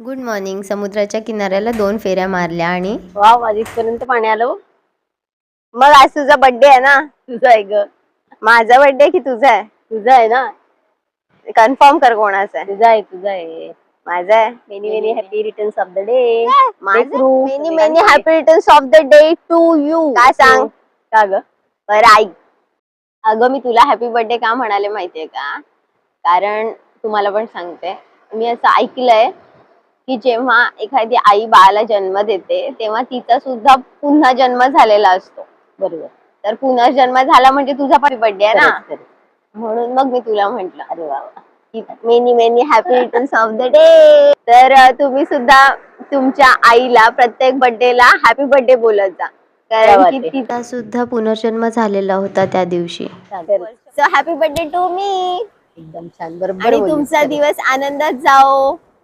Good morning समुद्राच्या किनाऱ्याला दोन फेऱ्या मारल्या आणि? वा माझी इथपर्यंत पाणी आलं हो. मग आज तुझा बर्थडे आहे ना? तुझं आहे ग. माझा बर्थडे की तुझा आहे? तुझं आहे ना? कन्फर्म कर कोणाचा आहे. तुझं आहे तुझं आहे. माझा आहे. Many many happy returns of the day many many happy returns of the day to you काय सांग? का ग? बरं ऐक. अगं मी तुला हॅपी बर्थडे का म्हणाले माहितीये का? कारण तुम्हाला पण सांगते. मी असं ऐकलंय की जेव्हा एखादी आई बाळाला जन्म देते तेव्हा तिचा सुद्धा पुन्हा जन्म झालेला असतो बरोबर तर पुनर्जन्म झाला म्हणजे तुझा हॅपी बर्थडे आहे ना. म्हणून मग मी तुला म्हंटल अरे वा वा. Many many happy returns of the day तर तुम्ही सुद्धा तुमच्या आईला प्रत्येक बर्थडेला हॅपी बर्थडे बोलत जा कारण की. तिचा सुद्धा पुनर्जन्म झालेला होता त्या दिवशी. So happy birthday to me एकदम छान बरोबर आणि तुमचा. दिवस आनंदात जाओ